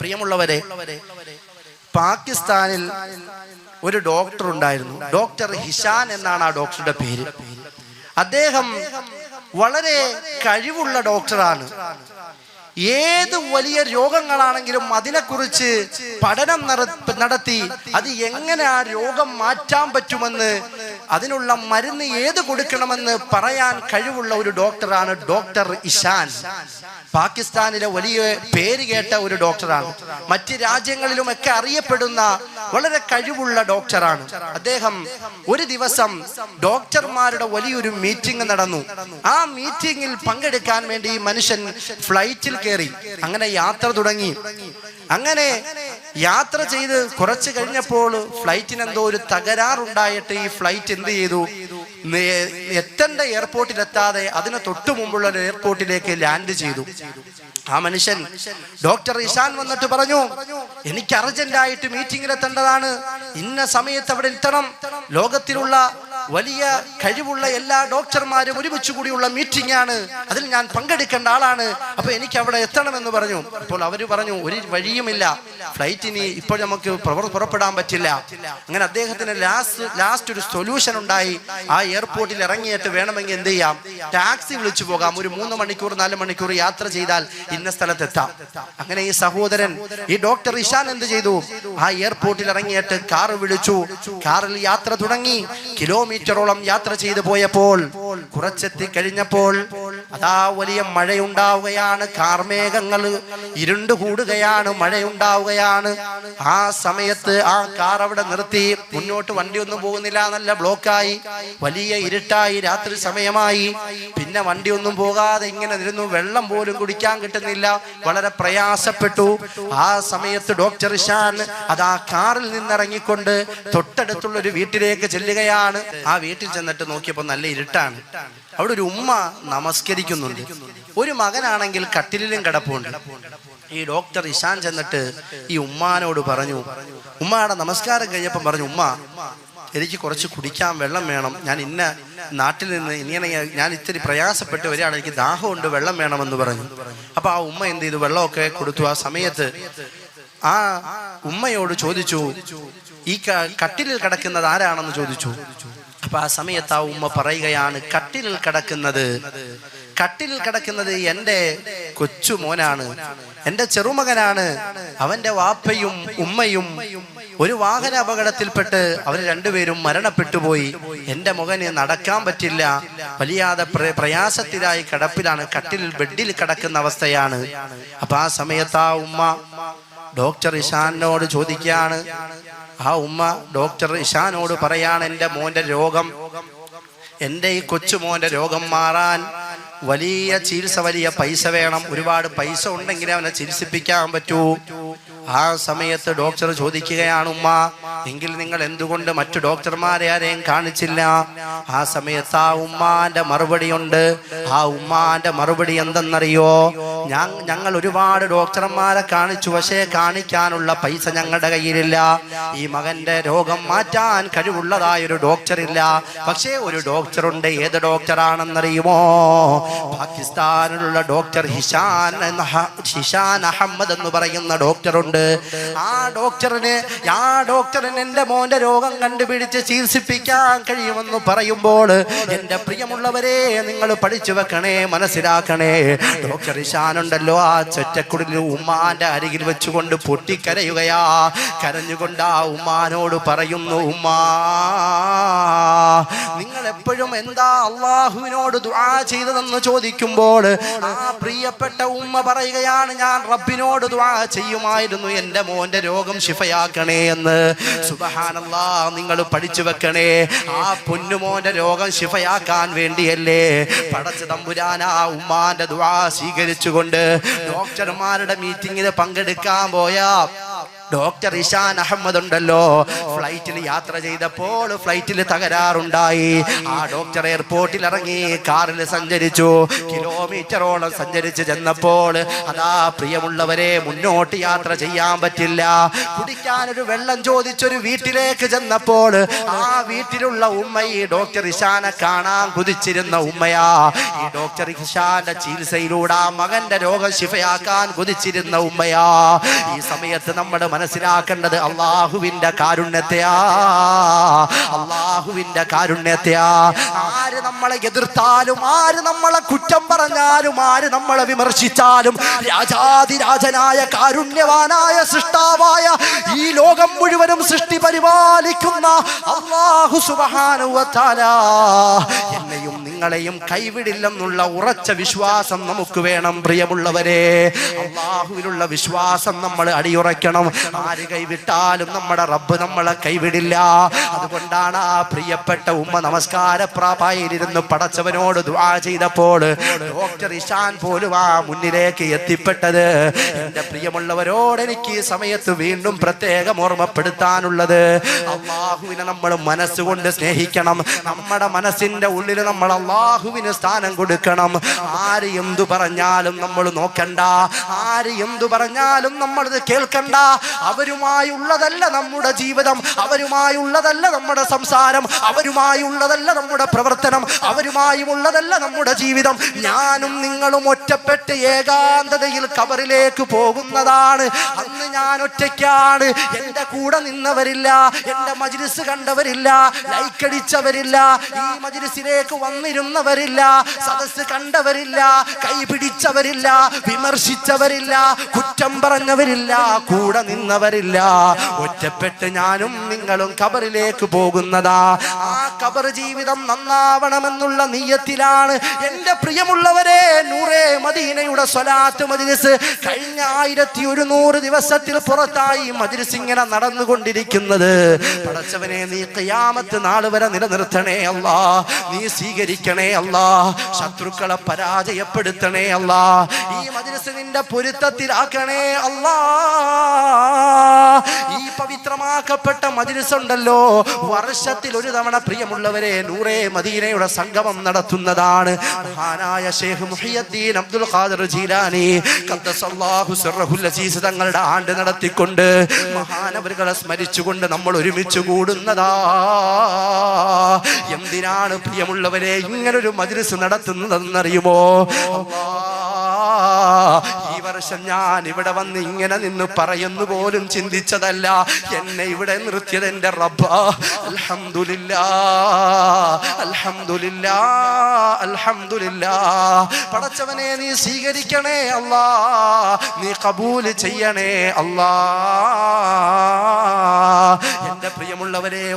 പ്രിയമുള്ളവരെ പാകിസ്ഥാനിൽ ഒരു ഡോക്ടർ ഉണ്ടായിരുന്നു. ഡോക്ടർ ഹിഷാൻ എന്നാണ് ആ ഡോക്ടറുടെ പേര്. അദ്ദേഹം വളരെ കഴിവുള്ള ഡോക്ടറാണ് ഏത് വലിയ രോഗങ്ങളാണെങ്കിലും അതിനെക്കുറിച്ച് പഠനം നടത്തി അത് എങ്ങനെ ആ രോഗം മാറ്റാൻ പറ്റുമെന്ന് അതിനുള്ള മരുന്ന് ഏത് കൊടുക്കണമെന്ന് പറയാൻ കഴിവുള്ള ഒരു ഡോക്ടറാണ് ഡോക്ടർ ഇഷാൻ. പാകിസ്ഥാനിലെ വലിയ പേര് കേട്ട ഒരു ഡോക്ടറാണ്. മറ്റ് രാജ്യങ്ങളിലുമൊക്കെ അറിയപ്പെടുന്ന വളരെ കഴിവുള്ള ഡോക്ടറാണ്. അദ്ദേഹം ഒരു ദിവസം ഡോക്ടർമാരുടെ വലിയൊരു മീറ്റിംഗ് നടന്നു. ആ മീറ്റിംഗിൽ പങ്കെടുക്കാൻ വേണ്ടി മനുഷ്യൻ ഫ്ലൈറ്റിൽ കയറി. അങ്ങനെ യാത്ര തുടങ്ങി. അങ്ങനെ യാത്ര ചെയ്ത് കുറച്ച് കഴിഞ്ഞപ്പോൾ ഫ്ലൈറ്റിന് എന്തോ ഒരു തകരാറുണ്ടായിട്ട് ഈ ഫ്ലൈറ്റ് എന്ത് ചെയ്തു? എത്തേണ്ട എയർപോർട്ടിലെത്താതെ അതിന് തൊട്ടു മുമ്പുള്ള ഒരു എയർപോർട്ടിലേക്ക് ലാൻഡ് ചെയ്തു. ആ മനുഷ്യൻ ഡോക്ടർ ഇഷാൻ വന്നിട്ട് പറഞ്ഞു എനിക്ക് അർജന്റായിട്ട് മീറ്റിംഗിൽ എത്തേണ്ടതാണ് ഇന്ന സമയത്ത് അവിടെ എത്തണം. ലോകത്തിലുള്ള വലിയ കഴിവുള്ള എല്ലാ ഡോക്ടർമാരും ഒരുമിച്ച് കൂടിയുള്ള മീറ്റിംഗ് ആണ് അതിൽ ഞാൻ പങ്കെടുക്കേണ്ട ആളാണ്. അപ്പൊ എനിക്ക് അവിടെ എത്തണമെന്ന് പറഞ്ഞു. അപ്പോൾ അവർ പറഞ്ഞു ഒരു വഴിയുമില്ല. ഫ്ലൈറ്റിന് ഇപ്പോൾ നമുക്ക് പുറപ്പെടാൻ പറ്റില്ല. അങ്ങനെ അദ്ദേഹത്തിന് ലാസ്റ്റ് ലാസ്റ്റ് ഒരു സൊല്യൂഷൻ ഉണ്ടായി. ആ എയർപോർട്ടിൽ ഇറങ്ങിയിട്ട് വേണമെങ്കിൽ എന്ത് ചെയ്യാം? ടാക്സി വിളിച്ചു പോകാം. ഒരു മൂന്ന് മണിക്കൂർ നാല് മണിക്കൂർ യാത്ര ചെയ്താൽ ഇന്ന സ്ഥലത്ത് എത്താം അങ്ങനെ ഈ സഹോദരൻ ഈ ഡോക്ടർ ഇഷാൻ എന്ത് ചെയ്തു? ആ എയർപോർട്ടിൽ ഇറങ്ങിയിട്ട് കാർ വിളിച്ചു. കാറിൽ യാത്ര തുടങ്ങി. കിലോമീറ്ററോളം യാത്ര ചെയ്തു പോയപ്പോൾ കുറച്ചെത്തി കഴിഞ്ഞപ്പോൾ അതാ വലിയ മഴയുണ്ടാവുകയാണ് കാർമേഘങ്ങൾ ഇരുണ്ടു കൂടുകയാണ് മഴയുണ്ടാവുകയാണ്. ആ സമയത്ത് ആ കാർ അവിടെ നിർത്തി മുന്നോട്ട് വണ്ടിയൊന്നും പോകുന്നില്ല നല്ല ബ്ലോക്കായി. വലിയ ഇരുട്ടായി രാത്രി സമയമായി. പിന്നെ വണ്ടിയൊന്നും പോകാതെ ഇങ്ങനെ നിന്നു വെള്ളം പോലും കുടിക്കാൻ കിട്ടുന്നില്ല വളരെ പ്രയാസപ്പെട്ടു. ആ സമയത്ത് ഡോക്ടർ ഇഷാൻ അത് ആ കാറിൽ നിന്നിറങ്ങിക്കൊണ്ട് തൊട്ടടുത്തുള്ള ഒരു വീട്ടിലേക്ക് ചെല്ലുകയാണ്. ആ വീട്ടിൽ ചെന്നിട്ട് നോക്കിയപ്പോൾ നല്ല ഇരുട്ടാണ്. അവിടെ ഒരു ഉമ്മ നമസ്കരിക്കുന്നുണ്ട്. ഒരു മകനാണെങ്കിൽ കട്ടിലിലും കിടപ്പുണ്ട്. ഈ ഡോക്ടർ ഇഷാൻ ചെന്നിട്ട് ഈ ഉമ്മാനോട് പറഞ്ഞു ഉമ്മയുടെ നമസ്കാരം കഴിഞ്ഞപ്പം പറഞ്ഞു ഉമ്മ എനിക്ക് കുറച്ച് കുടിക്കാൻ വെള്ളം വേണം. ഞാൻ ഇന്ന നാട്ടിൽ നിന്ന് ഇങ്ങനെ ഞാൻ ഇത്തിരി പ്രയാസപ്പെട്ട് വരികയാണ് എനിക്ക് ദാഹമുണ്ട് വെള്ളം വേണമെന്ന് പറഞ്ഞു. അപ്പൊ ആ ഉമ്മ എന്ത് ചെയ്തു? വെള്ളമൊക്കെ കൊടുത്തു. ആ സമയത്ത് ആ ഉമ്മയോട് ചോദിച്ചു ഈ കട്ടിലിൽ കിടക്കുന്നത് ആരാണെന്ന് ചോദിച്ചു? അപ്പൊ ആ സമയത്ത് ആ ഉമ്മ പറയുകയാണ് കട്ടിലിൽ കിടക്കുന്നത്. കട്ടിലിൽ കിടക്കുന്നത് എന്റെ കൊച്ചുമോനാണ് എന്റെ ചെറുമകനാണ്. അവന്റെ വാപ്പയും ഉമ്മയും ഒരു വാഹന അപകടത്തിൽപ്പെട്ട് അവർ രണ്ടുപേരും മരണപ്പെട്ടുപോയി. എന്റെ മകന് നടക്കാൻ പറ്റില്ല. വലിയാതെ പ്ര- പ്രയാസത്തിലായി കിടപ്പിലാണ്. കട്ടിലിൽ ബെഡിൽ കിടക്കുന്ന അവസ്ഥയാണ്. അപ്പൊ ആ സമയത്ത് ആ ഉമ്മ ഡോക്ടർ ഇഷാനോട് ചോദിക്കുകയാണ് ആ ഉമ്മ ഡോക്ടർ ഇഷാനോട് പറയാണ് എന്റെ മോന്റെ രോഗം. എന്റെ ഈ കൊച്ചുമോന്റെ രോഗം മാറാൻ വലിയ ചികിത്സ വലിയ പൈസ വേണം. ഒരുപാട് പൈസ ഉണ്ടെങ്കിലേ അവനെ ചികിത്സിപ്പിക്കാൻ പറ്റൂ. ആ സമയത്ത് ഡോക്ടർ ചോദിക്കുകയാണ് ഉമ്മ എങ്കിൽ നിങ്ങൾ എന്തുകൊണ്ട് മറ്റു ഡോക്ടർമാരെ ആരെയും കാണിച്ചില്ല? ആ സമയത്ത് ആ ഉമ്മാന്റെ മറുപടി ഉണ്ട്. ആ ഉമ്മാന്റെ മറുപടി എന്തെന്നറിയോ? ഞങ്ങൾ ഒരുപാട് ഡോക്ടർമാരെ കാണിച്ചു. പക്ഷേ കാണിക്കാനുള്ള പൈസ ഞങ്ങളുടെ കയ്യിലില്ല. ഈ മകന്റെ രോഗം മാറ്റാൻ കഴിവുള്ളതായ ഒരു ഡോക്ടർ ഇല്ല പക്ഷേ ഒരു ഡോക്ടർ ഉണ്ട് ഏത് ഡോക്ടറാണെന്നറിയുമോ? പാകിസ്ഥാനിലുള്ള ഡോക്ടർ ഹിഷാൻ ഹിഷാൻ അഹമ്മദ് എന്ന് പറയുന്ന ഡോക്ടർ ഉണ്ട് ആ ഡോക്ടറിന് ആ ഡോക്ടറിന് എന്റെ മോന്റെ രോഗം കണ്ടുപിടിച്ച് ചികിത്സിപ്പിക്കാൻ കഴിയുമെന്ന് പറയുമ്പോൾ എന്റെ പ്രിയമുള്ളവരെ നിങ്ങൾ പഠിച്ചു വെക്കണേ മനസ്സിലാക്കണേ. ഡോക്ടർ ഇഷാനുണ്ടല്ലോ ആ ചൊറ്റക്കുടിൽ ഉമ്മാന്റെ അരികിൽ വെച്ചുകൊണ്ട് പൊട്ടിക്കരയുകയാ. കരഞ്ഞുകൊണ്ട് ആ ഉമ്മാനോട് പറയുന്നു ഉമ്മാ നിങ്ങൾ എപ്പോഴും എന്താ അള്ളാഹുവിനോട് ദുആ ചെയ്തതെന്ന് ചോദിക്കുമ്പോൾ ആ പ്രിയപ്പെട്ട ഉമ്മ പറയുകയാണ് ഞാൻ റബ്ബിനോട് ദുആ ചെയ്യുമായിരുന്നു എന്റെ മോന്റെ രോഗം ശിഫയാക്കണേ എന്ന്. നിങ്ങൾ പഠിച്ചു വെക്കണേ. ആ പൊന്നുമോന്റെ രോഗം ശിഫയാക്കാൻ വേണ്ടിയല്ലേ? പടച്ച തമ്പുരാൻ ആ ഉമ്മാന്റെ ദ്വാ സ്വീകരിച്ചുകൊണ്ട് ഡോക്ടർമാരുടെ മീറ്റിങ്ങിന് പങ്കെടുക്കാൻ പോയ ഡോക്ടർ ഇഷാൻ അഹമ്മദ് ഉണ്ടല്ലോ ഫ്ലൈറ്റിൽ യാത്ര ചെയ്തപ്പോൾ ഫ്ലൈറ്റിൽ തകരാറുണ്ടായി. ആ ഡോക്ടർ എയർപോർട്ടിൽ ഇറങ്ങി കാറിൽ സഞ്ചരിച്ചു. കിലോമീറ്ററോളം സഞ്ചരിച്ച് ചെന്നപ്പോൾ അതാ പ്രിയമുള്ളവരെ മുന്നോട്ട് യാത്ര ചെയ്യാൻ പറ്റില്ല. കുടിക്കാൻ ഒരു വെള്ളം ചോദിച്ചൊരു വീട്ടിലേക്ക് ചെന്നപ്പോൾ ആ വീട്ടിലുള്ള ഉമ്മ ഈ ഡോക്ടർ ഇഷാനെ കാണാൻ കുതിച്ചിരുന്ന ഉമ്മയാ. ഈ ഡോക്ടർ ഇഷാന്റെ ചികിത്സയിലൂടെ ആ മകന്റെ രോഗം ശിഫയാക്കാൻ കുതിച്ചിരുന്ന ഉമ്മയാ. ഈ സമയത്ത് നമ്മൾ മനസ്സിലാക്കേണ്ടത് അള്ളാഹുവിന്റെ കാരുണ്യത്തെയാ. അള്ളാഹുവിന്റെ കാരുണ്യത്തെയാ. ആര് നമ്മളെ എതിർത്താലും ആര് നമ്മളെ കുറ്റം പറഞ്ഞാലും ആര് നമ്മളെ വിമർശിച്ചാലും രാജാതിരാജനായ കാരുണ്യവാനായ സൃഷ്ടാവായ ഈ ലോകം മുഴുവനും സൃഷ്ടി പരിപാലിക്കുന്ന അള്ളാഹു സുബാനുവാല എന്നെയും നിങ്ങളെയും കൈവിടില്ലെന്നുള്ള ഉറച്ച വിശ്വാസം നമുക്ക് വേണം പ്രിയമുള്ളവരെ. അള്ളാഹുവിലുള്ള വിശ്വാസം നമ്മൾ അടിയുറയ്ക്കണം. ആര് കൈവിട്ടാലും നമ്മുടെ റബ്ബ് നമ്മളെ കൈവിടില്ല. അതുകൊണ്ടാണ് ആ പ്രിയപ്പെട്ട ഉമ്മ നമസ്കാര പ്രാപായിരുന്ന് പടച്ചവനോട് ദുആ ചെയ്തപ്പോൾ ഡോക്ടർ ഇഷാൻ പോലും ആ മുന്നിലേക്ക് എത്തിപ്പെട്ടത്. എന്റെ പ്രിയമുള്ളവരോട് എനിക്ക് ഈ സമയത്ത് വീണ്ടും പ്രത്യേകം ഓർമ്മപ്പെടുത്താനുള്ളത്. അള്ളാഹുവിനെ നമ്മൾ മനസ്സുകൊണ്ട് സ്നേഹിക്കണം. നമ്മുടെ മനസ്സിന്റെ ഉള്ളിൽ നമ്മൾ അള്ളാഹുവിന് സ്ഥാനം കൊടുക്കണം. ആര് എന്തു പറഞ്ഞാലും നമ്മൾ നോക്കണ്ട. ആര് എന്തു പറഞ്ഞാലും നമ്മൾ കേൾക്കണ്ട. അവരുമായുള്ളതല്ല നമ്മുടെ ജീവിതം. അവരുമായുള്ളതല്ല നമ്മുടെ സംസാരം. അവരുമായുള്ളതല്ല നമ്മുടെ പ്രവർത്തനം. അവരുമായുള്ളതല്ല നമ്മുടെ ജീവിതം. ഞാനും നിങ്ങളും ഒറ്റപ്പെട്ട് ഏകാന്തതയിൽ കവറിലേക്ക് പോകുന്നതാണ്. അന്ന് ഞാൻ ഒറ്റയ്ക്കാണ്. എന്റെ കൂടെ നിന്നവരില്ല. എന്റെ മജ്ലിസ് കണ്ടവരില്ല. ലൈക്കടിച്ചവരില്ല. ഈ മജിലിസിലേക്ക് മജ്ലിസിലേക്ക് വന്നിരുന്നവരില്ല സദസ് കണ്ടവരില്ല കൈ പിടിച്ചവരില്ല വിമർശിച്ചവരില്ല കുറ്റം പറഞ്ഞവരില്ല കൂടെ നിന്നവരില്ല. ഒറ്റപ്പെട്ട് ഞാനും നിങ്ങളും കബറിലേക്ക് പോകുന്നതാ. കബർ ജീവിതം നന്നാവണമെന്നുള്ള നീയത്തിലാണ്. എന്റെ പ്രിയമുള്ളവരെ നൂറേ മദീനയുടെ സ്വലാത്ത് മജ്ലിസ് കഴിഞ്ഞ ആയിരത്തി ഒരുന്നൂറ് ദിവസത്തിൽ പുറത്തായി മദിനസ് ഇങ്ങനെ നടന്നുകൊണ്ടിരിക്കുന്നത്. പടച്ചവനെ നീ കയാമത്ത് നാൾ വരെ നിലനിർത്തണേ അല്ല. നീ സ്വീകരിക്കണേ അല്ല. ശത്രുക്കളെ പരാജയപ്പെടുത്തണേ അല്ലാ. ഈ മജ്ലിസ് നിന്റെ പൊരുത്തത്തിലാക്കണേ അല്ലാ. ഈ പവിത്രമാക്കപ്പെട്ട മജ്ലിസ് വർഷത്തിൽ ഒരു തവണ പ്രിയമുള്ളവരെ നൂറേ മദീനയുടെ സംഗമം നടത്തുന്നതാണ്. മഹാനായ ഷേഖ് മുഹിയദ്ദീൻ അബ്ദുൽ ഖാദർ ജീലാനി ഖദ്ദസല്ലാഹു സിർറഹുൽ അസീസ് തങ്ങളുടെ ആണ്ട് നടത്തിക്കൊണ്ട് മഹാനവരുകളെ സ്മരിച്ചുകൊണ്ട് നമ്മൾ ഒരുമിച്ച് കൂടുന്നതാ. എന്തിനാണ് പ്രിയമുള്ളവരെ ഇങ്ങനൊരു മജിലിസ് നടത്തുന്നതെന്നറിയുമോ? അല്ലാ. ഈ വർഷം ഞാൻ ഇവിടെ വന്ന് ഇങ്ങനെ നിന്ന് പറയുന്നു പോലും ചിന്തിച്ചതല്ല. എന്നെ ഇവിടെ നിർത്തിയത് എന്റെ റബ്ബ. അൽഹംദുലില്ലാ അൽഹംദുലില്ലാ അൽഹംദുലില്ലാ. പടച്ചവനെ നീ സ്വീകരിക്കണേ അല്ലാ. നീ കബൂൽ ചെയ്യണേ അല്ലാ. എന്റെ പ്രിയമുള്ളവരെ